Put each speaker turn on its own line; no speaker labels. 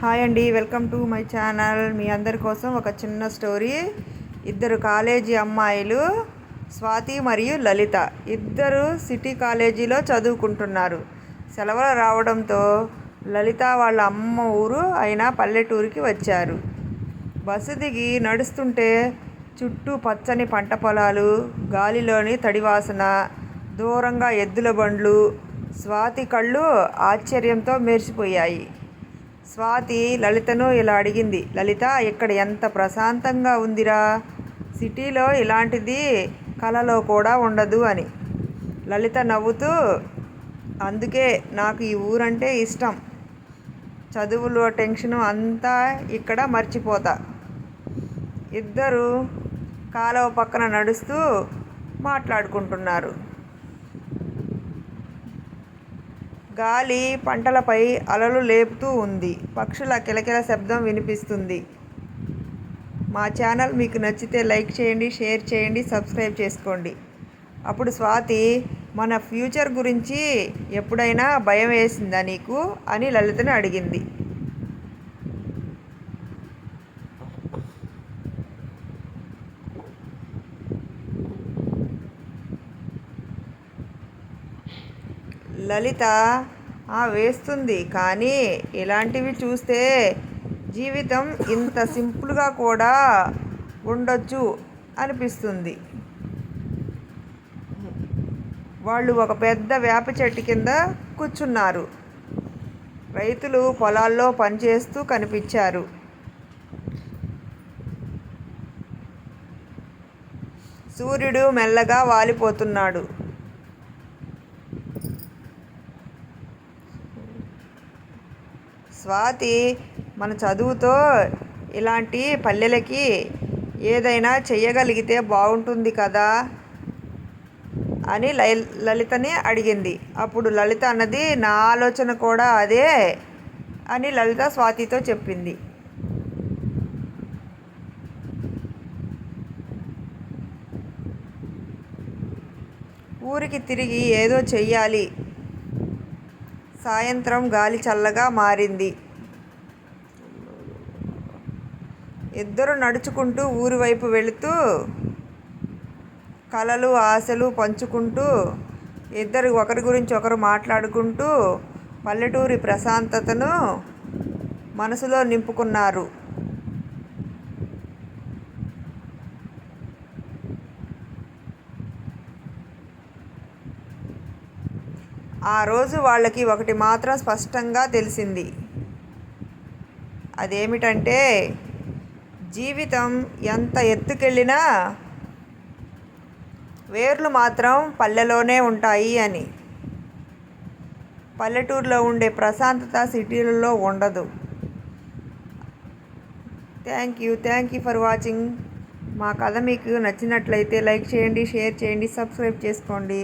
Hi అండి welcome to my channel. మీ అందరి కోసం ఒక చిన్న స్టోరీ. ఇద్దరు కాలేజీ అమ్మాయిలు స్వాతి మరియు లలిత. ఇద్దరు సిటీ కాలేజీలో చదువుకుంటున్నారు. సెలవులు రావడంతో లలిత వాళ్ళ అమ్మ ఊరు అయిన పల్లెటూరికి వచ్చారు. బస్సు దిగి నడుస్తుంటే చుట్టూ పచ్చని పంట పొలాలు గాలిలోని తడివాసన దూరంగా ఎద్దుల బండ్లు స్వాతి కళ్ళు ఆశ్చర్యంతో మెరిసిపోయాయి. స్వాతి లలితను ఇలా అడిగింది లలిత ఇక్కడ ఎంత ప్రశాంతంగా ఉందిరా? సిటీలో ఇలాంటిది కలలో కూడా ఉండదు అని. లలిత నవ్వుతూ అందుకే నాకు ఈ ఊరంటే ఇష్టం. చదువులో టెన్షన్ అంతా ఇక్కడ మర్చిపోతా. ఇద్దరు కాలువ పక్కన నడుస్తూ మాట్లాడుకుంటున్నారు. గాలి పంటలపై అలలు లేపుతూ ఉంది. పక్షుల కిలకిల శబ్దం వినిపిస్తుంది. మా ఛానల్ మీకు నచ్చితే లైక్ చేయండి షేర్ చేయండి సబ్స్క్రైబ్ చేసుకోండి. అప్పుడు స్వాతి మన ఫ్యూచర్ గురించి ఎప్పుడైనా భయం వేసిందా నీకు? అని లలితను అడిగింది. లలిత "ఆ, వేస్తుంది. కానీ ఇలాంటివి చూస్తే జీవితం ఇంత సింపుల్గా కూడా ఉండొచ్చు అనిపిస్తుంది. వాళ్ళు ఒక పెద్ద వేప చెట్టు కింద కూర్చున్నారు. రైతులు పొలాల్లో పనిచేస్తూ కనిపించారు. సూర్యుడు మెల్లగా వాలిపోతున్నాడు. స్వాతి మన చదువుతో ఇలాంటి పల్లెలకి ఏదైనా చెయ్యగలిగితే బాగుంటుంది కదా? అని లై లలితని అడిగింది. అప్పుడు లలిత అన్నది నా ఆలోచన కూడా అదే అని లలిత స్వాతితో చెప్పింది. ఊరికి తిరిగి ఏదో చెయ్యాలి సాయంత్రం గాలి చల్లగా మారింది. ఇద్దరు నడుచుకుంటూ ఊరి వైపు వెళుతూ కలలు ఆశలు పంచుకుంటూ ఇద్దరు ఒకరి గురించి ఒకరు మాట్లాడుకుంటూ పల్లెటూరి ప్రశాంతతను మనసులో నింపుకున్నారు. ఆ రోజు వాళ్ళకి ఒకటి మాత్రం స్పష్టంగా తెలిసింది. అదేమిటంటే జీవితం ఎంత ఎత్తుకెళ్ళినా వేర్లు మాత్రం పల్లెలోనే ఉంటాయి అని. పల్లెటూరులో ఉండే ప్రశాంతత సిటీలలో ఉండదు. Thank you thank you for watching. మా కథ మీకు నచ్చినట్లయితే లైక్ చేయండి షేర్ చేయండి సబ్స్క్రైబ్ చేసుకోండి.